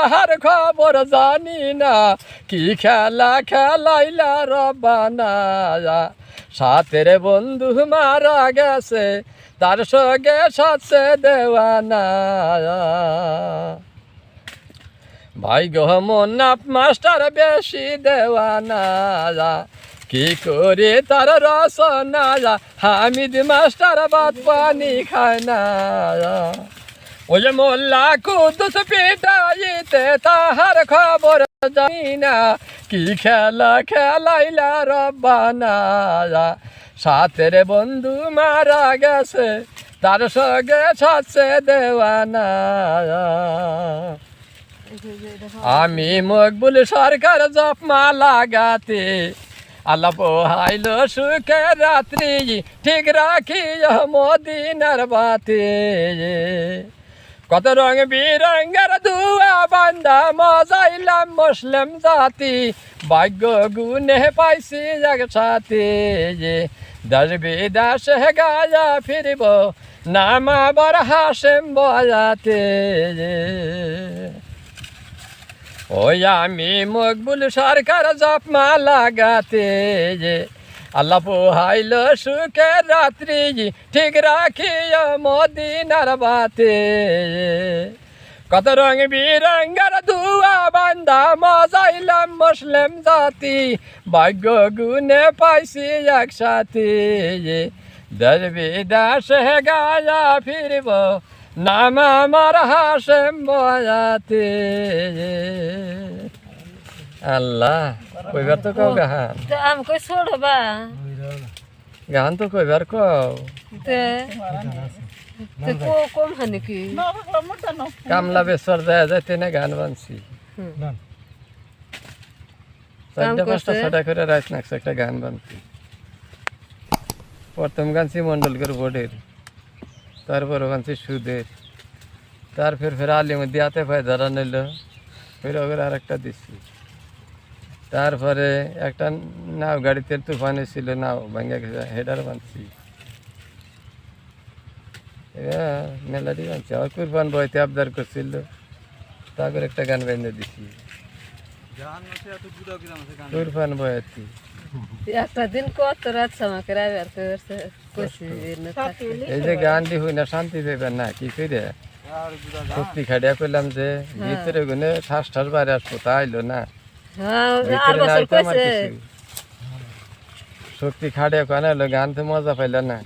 তাহার খবর জানি না। কি খেলা খেলাইলা রব্বানা সাথের বন্ধু মারা গেছে, তার সঙ্গে সাথে দেওয়ানা। ভাই গহমনাথ মাস্টার বেশি দেওয়ানা। কি করে তার রস রসনা হামিদ মাস্টার বাদ পানি খায় না। ওই মোল্লা কুদুস পিটাইতে তাহার খবর জানি না। কি খেলা খেলাইলা রব্বানা। সাথের বন্ধু মারা গেছে, তার সঙ্গে ছাড়ছে দেওয়ানা। আমি মকবুল সরকার জপমা লাগাতে, আল্লাহ পোহাইল সুখে রাত্রি, ঠিক রাখি মদিনার বাতে। কত রং বিরঙ্গের দুয়া বান্দা, মজাইলাম মুসলিম জাতি। ভাগ্য গুনে পাইছি এক সাথে দশ বিদাস গায়া ফিরব, নাম আবার হাসেম বয়াতে ওই আমি মকবুল সরকার জপমা লাগাতে যে আল্লাহ পোহাইল সুখের রাত্রি, ঠিক রাখিও মদিনার বাতে। কত রং বিরঙ্গার দুয়া বান্দা, মজাইলাম মুসলিম জাতি, ভাগ্য গুনে পাইছি একসাথে। দশ বিদাস গায়া ফিরব, নাম আমার হাসেম বয়াতে। আল্লাহ কইবার তো কও গাহান। তো আমি কই ছোড়বা গাহান তো কইবার কও। তে তে কো কম হানি কি? কামলা বেসর যায় যাইতে না গান বানছি। চারটা পাঁচটা ছটা করে রাত নাকছে একটা গান বানছি। প্রথম গানছি মন্ডলকর বোর্ডের তারপর গানছি সুদের। তারপর ফের আলি মধ্যে হাতে পায়ে ধরা নিল ফের ওগুলো আর একটা দিচ্ছি তারপরে একটা নাও গাড়িতে তুফান ছিল নাও ভাঙ্গা গেছে হেডার বানছি মেলাডি বানছি আবার কুরবান বইতে আবদার করছিল তারপর একটা গান বেঁধে দিছি। কুরবান বয়াতি একটা দিন কত রাত আমাকে রাবার করছে না এই যে গানটি হই না শান্তি দেবেন না কি করে শক্তি খাটিয়া করলাম যে ভিতরে গুনে ঠাস ঠাস বাইরে আসব তা আইলো না। হ্যাঁ শক্তি খাটিয়া কেন গান তো মজা পাইল না।